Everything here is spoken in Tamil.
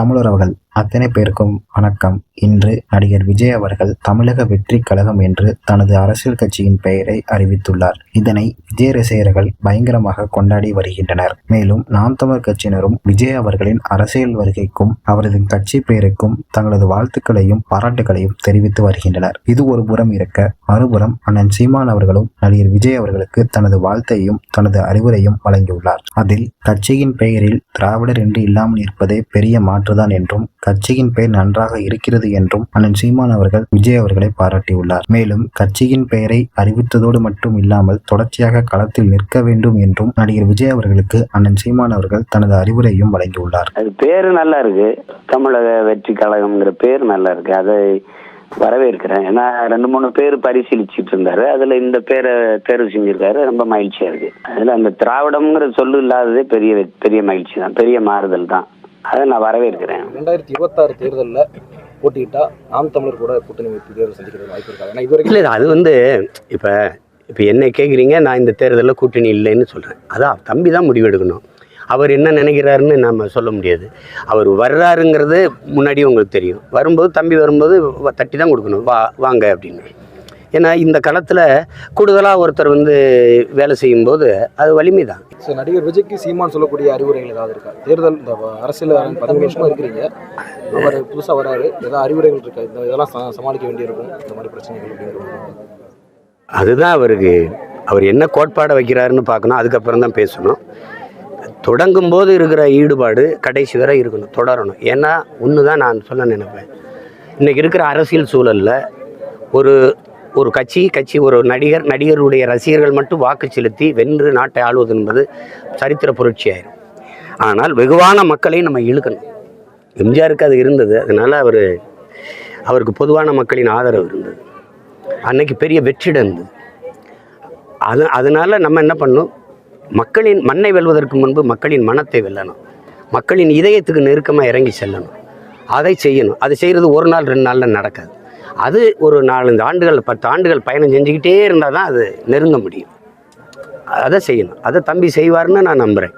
தமிழர் அவர்கள். அத்தனை பேருக்கும் வணக்கம். இன்று நடிகர் விஜய் அவர்கள் தமிழக வெற்றி கழகம் என்று தனது அரசியல் கட்சியின் பெயரை அறிவித்துள்ளார். இதனை விஜய் ரசிகர்கள் பயங்கரமாக கொண்டாடி வருகின்றனர். மேலும் நாம் தமிழ் கட்சியினரும் விஜய் அவர்களின் அரசியல் வருகைக்கும் அவரது கட்சி பெயருக்கும் தங்களது வாழ்த்துக்களையும் பாராட்டுகளையும் தெரிவித்து வருகின்றனர். இது ஒரு புறம் இருக்க மறுபுறம் அண்ணன் சீமான் அவர்களும் நடிகர் விஜய் அவர்களுக்கு தனது வாழ்த்தையும் தனது அறிவுரையும் வழங்கியுள்ளார். அதில் கட்சியின் பெயரில் திராவிடர் என்று இல்லாமல் இருப்பதே பெரிய மாற்றுதான் என்றும் கட்சியின் பெயர் நன்றாக இருக்கிறது என்றும் அண்ணன் சீமான் அவர்கள் விஜய் அவர்களை பாராட்டியுள்ளார். மேலும் கட்சியின் பெயரை அறிவித்ததோடு மட்டும் இல்லாமல் தொடர்ச்சியாக களத்தில் நிற்க வேண்டும் என்றும் நடிகர் விஜய் அவர்களுக்கு அண்ணன் சீமான் அவர்கள் தனது அறிவுரையும் வழங்கியுள்ளார். அது பேரு நல்லா இருக்கு. தமிழக வெற்றி கழகம்ங்கிற பேர் நல்லா இருக்கு. அதை வரவேற்கிறேன். ஏன்னா ரெண்டு மூணு பேர் பரிசீலிச்சுட்டு இருந்தாரு. அதுல இந்த பேரை தேர்வு செஞ்சிருக்காரு. ரொம்ப மகிழ்ச்சியா இருக்கு. அதுல அந்த திராவிடம்ங்கிற சொல்லு இல்லாததே பெரிய பெரிய மகிழ்ச்சி தான். பெரிய மாறுதல் தான். அதை நான் வரவேற்கிறேன். ரெண்டாயிரத்தி இருபத்தாறு தேர்தலில் போட்டியிட்டா நாம் தமிழர் கூட கூட்டணி வைத்து தேர்தல் சந்திக்கிறது வாய்ப்பு இருக்காது. ஏன்னா இதுவரைக்கும் இல்லை அது வந்து இப்போ இப்போ என்ன கேட்குறீங்க நான் இந்த தேர்தலில் கூட்டணி இல்லைன்னு சொல்கிறேன் அதான் தம்பி தான் முடிவெடுக்கணும். அவர் என்ன நினைக்கிறாருன்னு நம்ம சொல்ல முடியாது. அவர் வர்றாருங்கிறது முன்னாடி உங்களுக்கு தெரியும். வரும்போது தம்பி வரும்போது தட்டி தான் கொடுக்கணும். வா வாங்க அப்படின்னு. ஏன்னா இந்த களத்தில் கூடுதலாக ஒருத்தர் வந்து வேலை செய்யும்போது அது வலிமை தான் ஸோ நடிகர் விஜய்க்கு சீமான் சொல்லக்கூடிய அறிவுரைகள் ஏதாவது இருக்கா? தேர்தல் இந்த அரசியல் பதினஞ்சு வருஷமா இருக்கிறீங்க. அவர் புதுசாக வராரு. ஏதாவது அறிவுரைகள் இருக்கா? இந்த இதெல்லாம் சமாளிக்க வேண்டியிருக்கும். இந்த மாதிரி பிரச்சனைகள் அதுதான் அவருக்கு அவர் என்ன கோட்பாடை வைக்கிறாருன்னு பார்க்கணும். அதுக்கப்புறம் தான் பேசணும். தொடங்கும் போது இருக்கிற ஈடுபாடு கடைசி வரை இருக்கணும் தொடரணும். ஏன்னா ஒன்று தான் நான் சொல்ல நினைப்பேன். இன்றைக்கி இருக்கிற அரசியல் சூழலில் ஒரு ஒரு கட்சி கட்சி ஒரு நடிகர் நடிகருடைய ரசிகர்கள் மட்டும் வாக்கு செலுத்தி வென்று நாட்டை ஆளுவது என்பது சரித்திர புரட்சியாயிரும். ஆனால் வெகுவான மக்களையும் நம்ம இழுக்கணும். எம்ஜிஆருக்கு அது இருந்தது. அதனால் அவர் அவருக்கு பொதுவான மக்களின் ஆதரவு இருந்தது. அன்னைக்கு பெரிய வெற்றிடம் இருந்தது. அது அதனால் நம்ம என்ன பண்ணணும்? மக்களின் மண்ணை வெல்வதற்கு முன்பு மக்களின் மனத்தை வெல்லணும். மக்களின் இதயத்துக்கு நெருக்கமாக இறங்கி செல்லணும். அதை செய்யணும். அதை செய்கிறது ஒரு நாள் ரெண்டு நாளில் நடக்காது. அது ஒரு நாலஞ்சு ஆண்டுகள் பத்து ஆண்டுகள் பயணம் செஞ்சுக்கிட்டே இருந்தால் தான் அது நெருங்க முடியும். அதை செய்யணும். அதை தம்பி செய்வார்னு நான் நம்புகிறேன்